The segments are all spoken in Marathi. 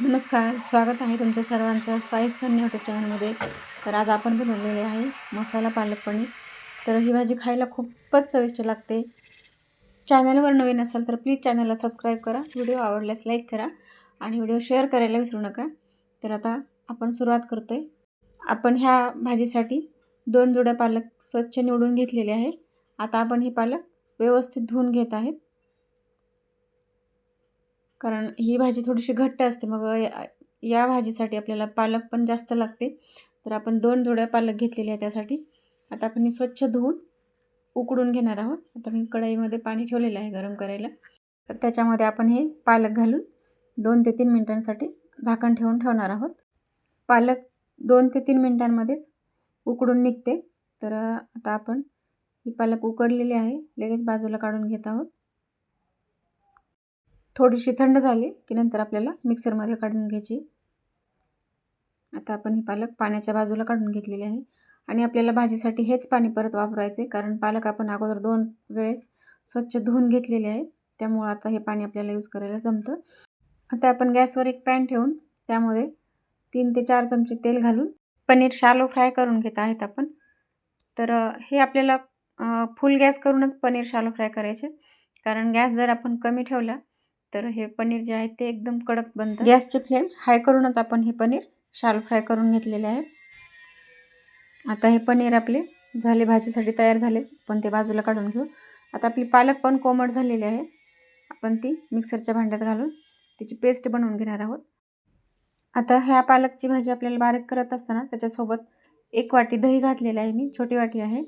नमस्कार स्वागत आहे तुमच्या सर्वांचं स्पाईस कन्या यूट्यूब चॅनलमध्ये तर आज आपण बनवलेले आहे मसाला पालक पनीर. तर ही भाजी खायला खूपच चविष्ट लागते. चॅनलवर नवीन असाल तर प्लीज चॅनलला सबस्क्राईब करा. व्हिडिओ आवडल्यास लाईक करा आणि व्हिडिओ शेअर करायला विसरू नका. तर आता आपण सुरुवात करतो आहे आपण ह्या भाजीसाठी दोन जोड्या पालक स्वच्छ निवडून घेतलेले आहे आता आपण हे पालक व्यवस्थित धुवून घेत आहेत. कारण ही भाजी थोडीशी घट्ट असते मग या या भाजीसाठी आपल्याला पालक पण जास्त लागते. तर आपण दोन जोड्या पालक घेतलेले आहे त्यासाठी. आता आपण हे स्वच्छ धुवून उकडून घेणार आहोत. आता मी कढईमध्ये पाणी ठेवलेलं आहे गरम करायला. तर त्याच्यामध्ये आपण हे पालक घालून दोन ते तीन मिनटांसाठी झाकण ठेवून ठेवणार आहोत. पालक दोन ते तीन मिनटांमध्येच उकडून निघते. तर आता आपण ही पालक उकडलेली आहे. लगेच बाजूला काढून घेत आहोत. थोडीशी थंड झाली की नंतर आपल्याला मिक्सरमध्ये काढून घ्यायची. आता आपण ही पालक पाण्याच्या बाजूला काढून घेतलेली आहे. आणि आपल्याला भाजीसाठी हेच पाणी परत वापरायचे कारण पालक आपण अगोदर दोन वेळेस स्वच्छ धुवून घेतलेले आहे. त्यामुळं आता हे पाणी आपल्याला यूज करायला जमतं. आता आपण गॅसवर एक पॅन ठेवून त्यामध्ये तीन ते चार चमचे तेल घालून पनीर शालो फ्राय करून घेत आहेत आपण. तर हे आपल्याला फुल गॅस करूनच पनीर शालो फ्राय करायचे. कारण गॅस जर आपण कमी ठेवला तर हे पनीर जे आहे ते एकदम कडक बनतं. गॅसची फ्लेम हाय करूनच आपण हे पनीर शाल फ्राय करून घेतलेले आहे. आता हे पनीर आपले झाले भाजीसाठी तयार झाले. पण ते बाजूला काढून घेऊ. आता आपली पालक पण कोमट झालेली आहे. आपण ती मिक्सरच्या भांड्यात घालून त्याची पेस्ट बनवून घेणार आहोत. आता ह्या पालकची भाजी आपल्याला बारीक करत असताना त्याच्यासोबत एक वाटी दही घातलेली आहे मी छोटी वाटी आहे.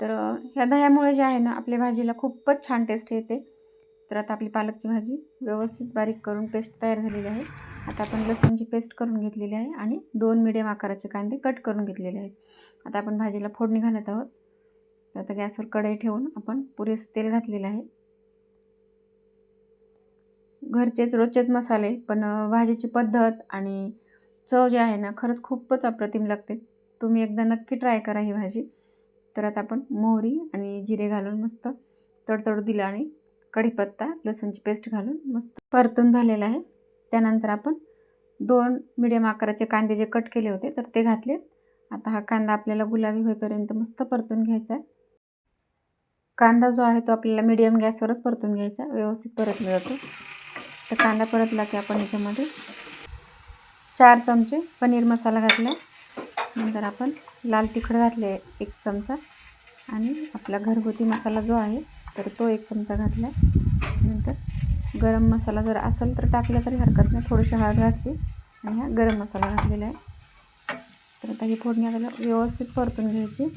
तर ह्या दह्यामुळे जे आहे ना आपल्या भाजीला खूपच छान टेस्ट येते. तर आता आपली पालकची भाजी व्यवस्थित बारीक करून पेस्ट तयार झालेली आहे. आता आपण लसणची पेस्ट करून घेतलेली आहे आणि दोन मिडियम आकाराचे कांदे कट करून घेतलेले आहेत. आता आपण भाजीला फोडणी घालत आहोत. तर आता गॅसवर कढई ठेवून आपण पुरेसं तेल घातलेलं आहे. घरचेच रोजचेच मसाले पण भाजीची पद्धत आणि चव जी आहे ना खरंच खूपच अप्रतिम लागते. तुम्ही एकदा नक्की ट्राय करा ही भाजी. तर आता आपण मोहरी आणि जिरे घालून मस्त तडतडू दिलं आणि कढीपत्ता लसूणची पेस्ट घालून मस्त परतून झालेला आहे. त्यानंतर आपण दोन मिडियम आकाराचे कांदे जे कट केले होते तर ते घातले आता हा कांदा आपल्याला गुलाबी होईपर्यंत मस्त परतून घ्यायचा आहे. कांदा जो आहे तो आपल्याला मिडियम गॅसवरच परतून घ्यायचा व्यवस्थित परतला जातो तर कांदा परतला की आपण याच्यामध्ये चार चमचे पनीर मसाला घातला नंतर आपण लाल तिखट घातले एक चमचा. आणि आपला घरगुती मसाला जो आहे तर तो एक चमचा घातला नंतर गरम मसाला जर असेल तर टाकला तरी हरकत नाही. थोडीशी हळद घातली आणि हा गरम मसाला घातलेला आहे. तर आता ही फोडणी आपल्याला व्यवस्थित परतून घ्यायची.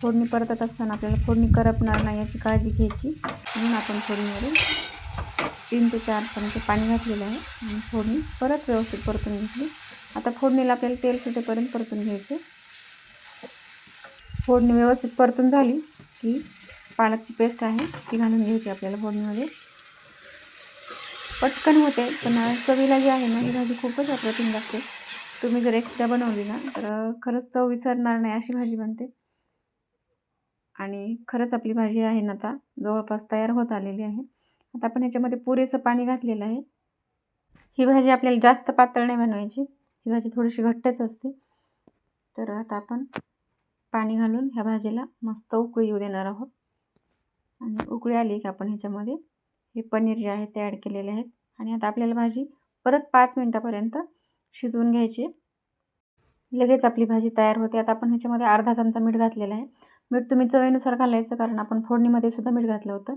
फोडणी परतत असताना आपल्याला फोडणी करपणार नाही याची काळजी घ्यायची. म्हणून आपण फोडणीवरून तीन ते चार चमचे पाणी घातलेलं आहे आणि फोडणी परत व्यवस्थित परतून घेतली. आता फोडणीला आपल्याला तेल सुटेपर्यंत परतून घ्यायचे फोडणी व्यवस्थित परतून झाली की पालकची पेस्ट आहे ती घालून घ्यायची आपल्याला फोडणीमध्ये. पटकन होते पण चवीला जी आहे ना ही भाजी खूपच अप्रतिम लागते. तुम्ही जर एकट्या बनवली ना तर खरंच चव विसरणार नाही अशी भाजी बनते. आणि खरंच आपली भाजी आहे ना आता जवळपास तयार होत आलेली आहे. आता आपण ह्याच्यामध्ये पुरेसं पाणी घातलेलं आहे. ही भाजी आपल्याला जास्त पातळ नाही बनवायची. ही भाजी थोडीशी घट्टच असते. तर आता आपण पाणी घालून ह्या भाजीला मस्त उकळी येऊ देणार आहोत. आणि उकळी आली की आपण ह्याच्यामध्ये हे पनीर जे आहे ते ॲड केलेले आहेत. आणि आता आपल्याला भाजी परत पाच मिनटापर्यंत शिजवून घ्यायची लगेच आपली भाजी तयार होते. आता आपण ह्याच्यामध्ये अर्धा चमचा मीठ घातलेला आहे. मीठ तुम्ही चवीनुसार घालायचं कारण आपण फोडणीमध्ये सुद्धा मीठ घातलं होतं.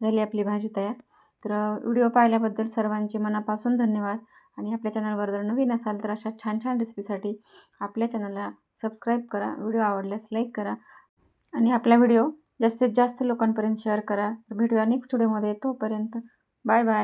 झाली आपली भाजी तयार. तर व्हिडिओ पाहिल्याबद्दल सर्वांचे मनापासून धन्यवाद. आणि आपल्या चॅनलवर जर नवीन असाल तर अशा छान छान रेसिपीसाठी आपल्या चॅनलला सबस्क्राईब करा. व्हिडिओ आवडल्यास लाईक करा. आणि आपला व्हिडिओ जास्तीत जास्त लोकांपर्यंत शेअर करा. भेटूया नेक्स्ट व्हिडिओमध्ये तोपर्यंत बाय बाय